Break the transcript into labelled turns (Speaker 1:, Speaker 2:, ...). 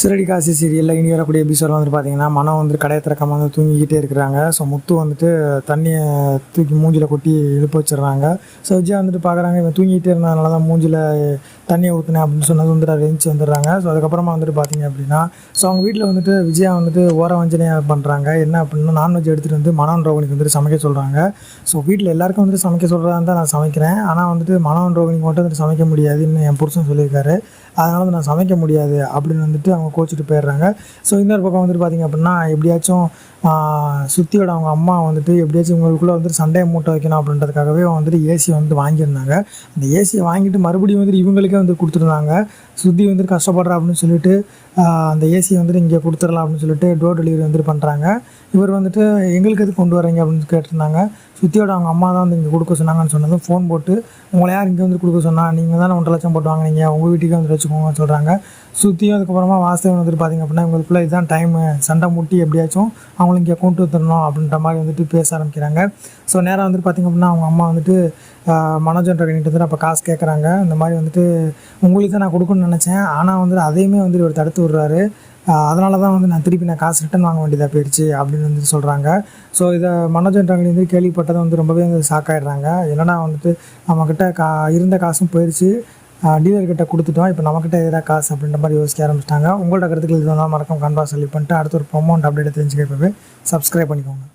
Speaker 1: சிறடி காசி சீரியலில் இனி வரக்கூடிய எபிசோட் வந்துட்டு பார்த்தீங்கன்னா மனம் வந்துட்டு கடையை திறக்காம வந்து தூங்கிக்கிட்டே இருக்கிறாங்க. ஸோ முத்து வந்துட்டு தண்ணியை தூக்கி மூஞ்சில் கொட்டி இழுப்பு வச்சிடுறாங்க. ஸோ விஜயா வந்துட்டு பார்க்குறாங்க இவன் தூங்கிட்டே இருந்ததுனால தான் மூஞ்சில் தண்ணியை ஊற்றினேன் அப்படின்னு சொன்னது வந்துட்டு எழுந்துச்சு வந்துடுறாங்க. ஸோ அதுக்கப்புறமா வந்துட்டு பார்த்தீங்க அப்படின்னா ஸோ அவங்க வீட்டில் வந்துட்டு விஜயா வந்துட்டு ஓர வஞ்சனையாக பண்ணுறாங்க என்ன அப்படின்னா நான்வெஜ் எடுத்துகிட்டு வந்து மனோன் ரோகனிக்கு வந்துட்டு சமைக்க சொல்கிறாங்க ஸோ வீட்டில் எல்லாருக்கும் வந்துட்டு சமைக்க சொல்கிறதா தான் நான் சமைக்கிறேன். ஆனால் வந்துட்டு மனோன் ரோகனிக்கு மட்டும் வந்துட்டு சமைக்க முடியாதுன்னு என் புருஷன் சொல்லியிருக்காரு. அதனால் வந்து நான் சமைக்க முடியாது அப்படின்னு வந்துட்டு அவங்க கோச்சிட்டு போயிடுறாங்க. ஸோ இன்னொரு பக்கம் வந்துட்டு பார்த்திங்க அப்படின்னா எப்படியாச்சும் சுத்தியோட அவங்க அம்மா வந்துட்டு எப்படியாச்சும் இவங்களுக்குள்ளே வந்துட்டு சண்டையை மூட்டை வைக்கணும் அப்படின்றதுக்காகவே வந்துட்டு ஏசி வந்து வாங்கியிருந்தாங்க. அந்த ஏசியை வாங்கிட்டு மறுபடியும் வந்துட்டு இவங்களுக்கே வந்து கொடுத்துருந்தாங்க. சுத்தி வந்துட்டு கஷ்டப்படுறா அப்படின்னு சொல்லிட்டு அந்த ஏசியை வந்துட்டு இங்கே கொடுத்துடலாம் அப்படின்னு சொல்லிட்டு டோர் டெலிவரி வந்துட்டு பண்ணுறாங்க இவர் வந்துட்டு எங்களுக்கு எது கொண்டு வரீங்க அப்படின்னு கேட்டிருந்தாங்க. சுத்தியோட அவங்க அம்மா தான் வந்து இங்கே கொடுக்க சொன்னாங்கன்னு சொன்னதும் ஃபோன் போட்டு உங்களை யார் இங்கே வந்து கொடுக்க சொன்னால் நீங்கள் தானே ஒன்றரை லட்சம் போட்டு வாங்கினீங்க. உங்கள் வீட்டுக்கு வந்து வச்சுக்கோங்க சொல்கிறாங்க சுற்றியும் அதுக்கப்புறமா வாஸ்தவம் வந்துட்டு பார்த்திங்க அப்படின்னா இவங்களுக்குள்ள இதுதான் டைமு சண்டை முட்டி எப்படியாச்சும் அவங்களுக்கு இங்கே கொண்டு வந்துடணும் அப்படின்ற மாதிரி வந்துட்டு பேச ஆரம்பிக்கிறாங்க. ஸோ நேராக வந்துட்டு பார்த்திங்க அப்படின்னா அவங்க அம்மா வந்துட்டு மனோஜன்ற கிட்ட வந்து அப்போ காசு கேட்குறாங்க இந்த மாதிரி வந்துட்டு உங்களுக்கு தான் நான் கொடுக்கணும்னு நினச்சேன். ஆனால் வந்துட்டு அதையுமே வந்துட்டு இவர் தடுத்து விடுறாரு. அதனால தான் வந்து நான் திருப்பி நான் காசு ரிட்டன் வாங்க வேண்டியதாக போயிடுச்சு அப்படின்னு வந்துட்டு சொல்கிறாங்க ஸோ இதை மனோஜன்றாங்க வந்து கேள்விப்பட்டதை வந்து ரொம்பவே வந்து ஷாக் ஆகிடுறாங்க என்னன்னா வந்துட்டு நம்மக்கிட்ட கா இருந்த காசும் போயிடுச்சு டீலர்கிட்ட கொடுத்துட்டோம். இப்போ நம்மக்கிட்ட எதாவது காசு அப்படின்ற மாதிரி யோசிக்க ஆரம்பிச்சிட்டாங்க. உங்களோட கருத்துக்கள் இது வந்தால் மறக்காம கன்வா சொல்லி பண்ணிட்டு அடுத்த ஒரு ப்ரொமோண்ட் அப்டேட் தெரிஞ்சுக்கிறப்பவே சப்ஸ்கிரைப் பண்ணிக்கோங்க.